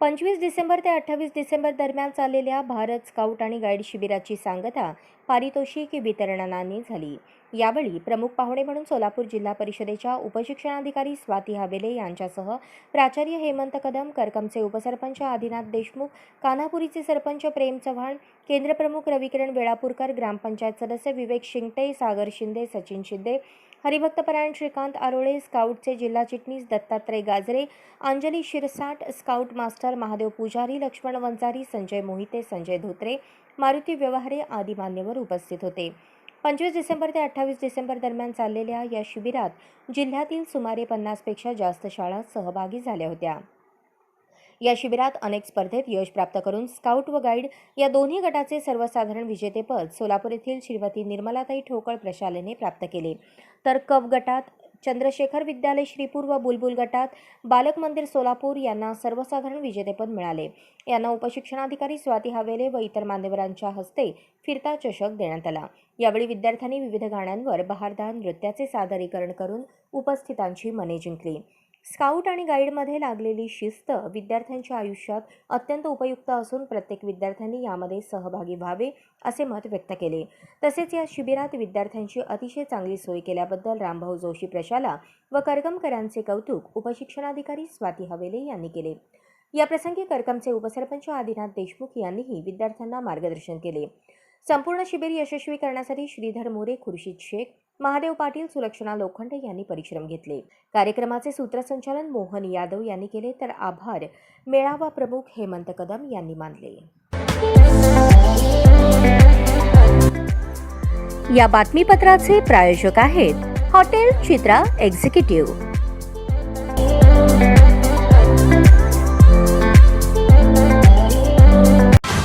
पंचवीस डिसेंबर ते अठ्ठावीस डिसेंबर दरम्यान चाललेल्या भारत स्काउट आणि गाईड शिबिराची सांगता पारितोषिक वितरणाने झाली. यावेळी प्रमुख पाहुणे म्हणून सोलापूर जिल्हा परिषदेच्या उपशिक्षणाधिकारी स्वाती हावेले यांच्यासह प्राचार्य हेमंत कदम करकमचे उपसरपंच आदिनाथ देशमुख कान्हापुरीचे सरपंच प्रेम चव्हाण केंद्रप्रमुख रविकिरण वेळापूरकर ग्रामपंचायत सदस्य विवेक शिंगटे सागर शिंदे सचिन शिंदे हरिभक्तपरायण श्रीकांत आरोळे स्काउटचे जिल्हा चिटणीस दत्तात्रय गाजरे अंजली शिरसाट स्काउट मास्टर महादेव पुजारी लक्ष्मण वंजारी संजय मोहिते संजय धोत्रे मारुती व्यवहारे आदी मान्यवर उपस्थित होते. पंचवीस डिसेंबर ते अठ्ठावीस डिसेंबर दरम्यान चाललेल्या या शिबिरात जिल्ह्यातील सुमारे पन्नासपेक्षा जास्त शाळा सहभागी झाल्या होत्या. या शिबिरात अनेक स्पर्धेत यश प्राप्त करून स्काउट व गाईड या दोन्ही गटाचे सर्वसाधारण विजेतेपद सोलापूर येथील श्रीमती निर्मलाताई ठोकळ प्रशालेने प्राप्त केले. तर कप गटात चंद्रशेखर विद्यालय श्रीपूर व बुलबुल गटात बालक मंदिर सोलापूर यांना सर्वसाधारण विजेतेपद मिळाले. यांना उपशिक्षणाधिकारी स्वाती हावेले व इतर मान्यवरांच्या हस्ते फिरता चषक देण्यात आला. यावेळी विद्यार्थ्यांनी विविध गाण्यांवर बहारदार नृत्याचे सादरीकरण करून उपस्थितांची मने जिंकली. स्काउट आणि गाईडमध्ये लागलेली शिस्त विद्यार्थ्यांच्या आयुष्यात अत्यंत उपयुक्त असून प्रत्येक विद्यार्थ्यांनी यामध्ये सहभागी व्हावे असे मत व्यक्त केले. तसेच या शिबिरात विद्यार्थ्यांची अतिशय चांगली सोय केल्याबद्दल रामभाऊ जोशी प्रशाला व करगमकरांचे कौतुक उपशिक्षणाधिकारी स्वाती हवेले यांनी केले. याप्रसंगी करकमचे उपसरपंच आदिनाथ देशमुख यांनीही विद्यार्थ्यांना मार्गदर्शन केले. संपूर्ण शिबिर यशस्वी करण्यासाठी श्रीधर मोरे खुर्शीद शेख महादेव पाटील सुलक्षणा लोखंडे यांनी परिश्रम घेतले. कार्यक्रमाचे सूत्रसंचालन मोहन यादव यांनी केले तर आभार. मेळावा प्रमुख हेमंत कदम यांनी मानले. या बातमीपत्राचे प्रायोजक आहेत हॉटेल चित्रा एक्झिक्युटिव्ह.